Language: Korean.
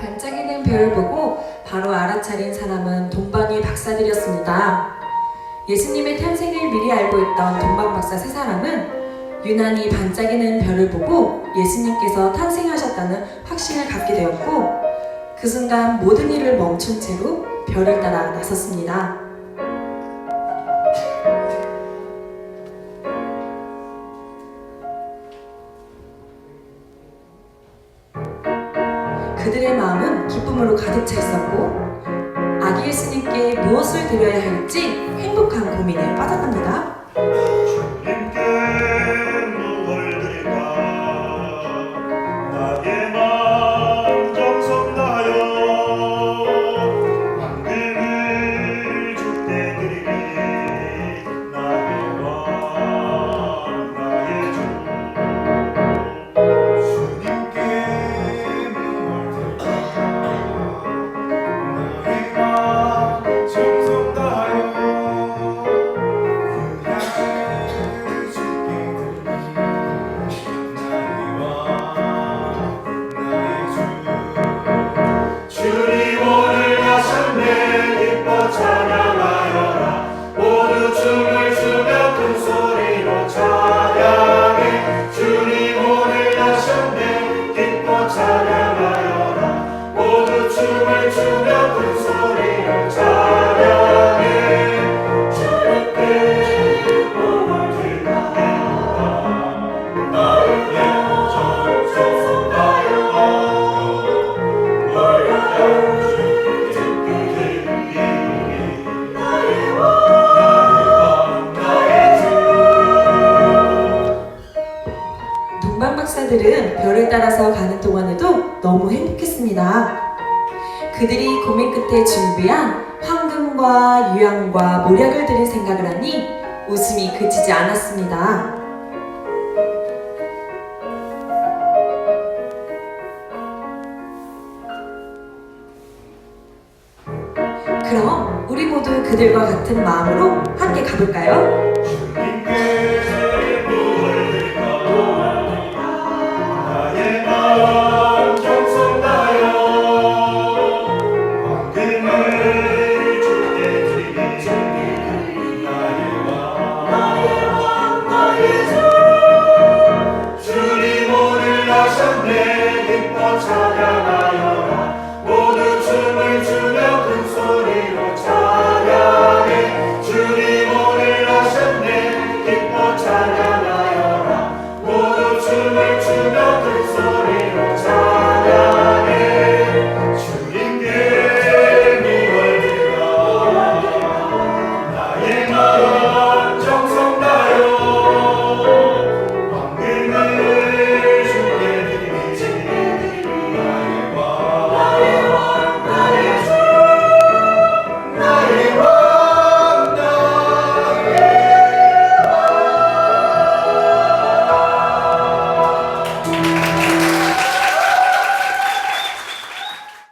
반짝이는 별을 보고 바로 알아차린 사람은 동방의 박사들이었습니다. 예수님의 탄생을 미리 알고 있던 동방 박사 세 사람은 유난히 반짝이는 별을 보고 예수님께서 탄생하셨다는 확신을 갖게 되었고 그 순간 모든 일을 멈춘 채로 별을 따라 나섰습니다. 그들의 마음은 기쁨으로 가득 차 있었고 아기 예수님께 무엇을 드려야 할지 행복한 고민에 빠져갑니다. 박사들은 별을 따라서 가는 동안에도 너무 행복했습니다. 그들이 고민 끝에 준비한 황금과 유향과 모략을 들인 생각을 하니 웃음이 그치지 않았습니다. 그럼 우리 모두 그들과 같은 마음으로 함께 가볼까요? 기